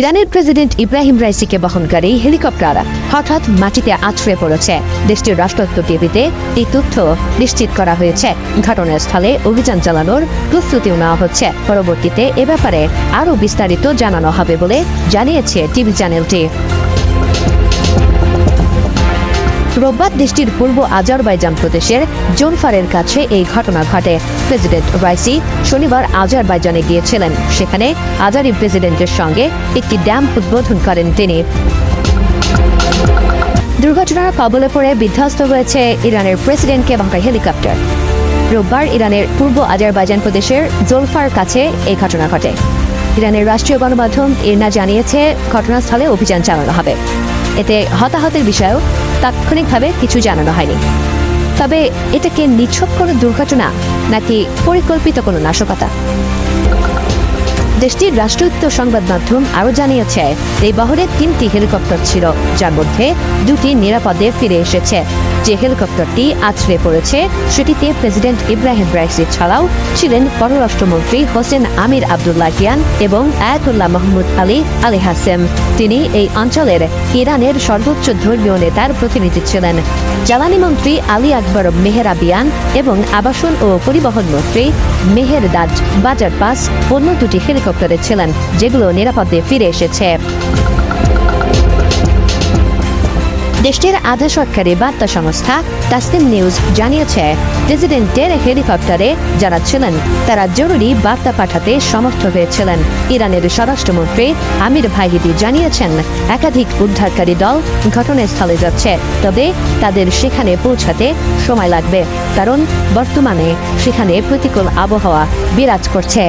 ইরানের প্রেসিডেন্ট ইব্রাহিম রাইসিকে বহনকারী হেলিকপ্টার। হঠাৎ মাটিতে আছড়ে পড়েছে। দেশটির রাষ্ট্রত্ব টিভিতে এই তথ্য নিশ্চিত করা হয়েছে। ঘটনাস্থলে অভিযান চালানোর প্রস্তুতিও নেওয়া হচ্ছে। পরবর্তীতে এ ব্যাপারে আরও বিস্তারিত জানানো হবে বলে জানিয়েছে টিভি চ্যানেলটি। রোববার দেশটির পূর্ব আজারবাইজান প্রদেশের জোনফারের কাছে এই ঘটনা ঘটে। প্রেসিডেন্ট রাইসি শনিবার আজারবাইজানে গিয়েছিলেন। সেখানে আজারি প্রেসিডেন্টের সঙ্গে একটি ড্যাম উদ্বোধন করেন তিনি। দুর্ঘটনার কবলে পড়ে বিধ্বস্ত হয়েছে ইরানের প্রেসিডেন্টকে বাঁকা হেলিকপ্টার। রোববার ইরানের পূর্ব আজারবাইজান প্রদেশের জোলফার কাছে এই ঘটনা ঘটে। ইরানের রাষ্ট্রীয় গণমাধ্যম ইরনা জানিয়েছে, ঘটনাস্থলে অভিযান চালানো হবে। এতে হতাহতের বিষয়েও তাৎক্ষণিকভাবে কিছু জানানো হয়নি। তবে এটাকে নিছক কোনো দুর্ঘটনা নাকি পরিকল্পিত কোনো নাশকতা? দেশটির রাষ্ট্রায়ত্ত সংবাদ মাধ্যম আরও জানিয়েছে, এই বহরে তিনটি হেলিকপ্টার ছিল, যার মধ্যে দুটি নিরাপদে ফিরে এসেছে। যে হেলিকপ্টারটি আছড়ে পড়েছে, সেটিতে প্রেসিডেন্ট ইব্রাহিম রাইসি ছাড়াও ছিলেন পররাষ্ট্রমন্ত্রী হোসেন আমির আবদুল্লাহিয়ান এবং Ayatollah Mahmoud Ali Ali Hashem. তিনি এই অঞ্চলের ইরানের সর্বোচ্চ ধর্মীয় নেতার প্রতিনিধি ছিলেন। জ্বালানি মন্ত্রী আলী আকবর মেহেরাবিয়ান এবং আবাসন ও পরিবহন মন্ত্রী মেহের দাজ বাজার পাস অন্য দুটি হেলিকপ্টারে ছিলেন, যেগুলো নিরাপদে ফিরে এসেছে। দেশটির আধা সরকারি বার্তা সংস্থা তাসনিম নিউজ জানিয়েছে, প্রেসিডেন্টের হেলিকপ্টারে যারা ছিলেন, তারা জরুরি বার্তা পাঠাতে সমর্থ হয়েছিলেন। ইরানের স্বরাষ্ট্রমন্ত্রী আমির ভাহিদি জানিয়েছেন, একাধিক উদ্ধারকারী দল ঘটনাস্থলে যাচ্ছে, তবে তাদের সেখানে পৌঁছাতে সময় লাগবে, কারণ বর্তমানে সেখানে প্রতিকূল আবহাওয়া বিরাজ করছে।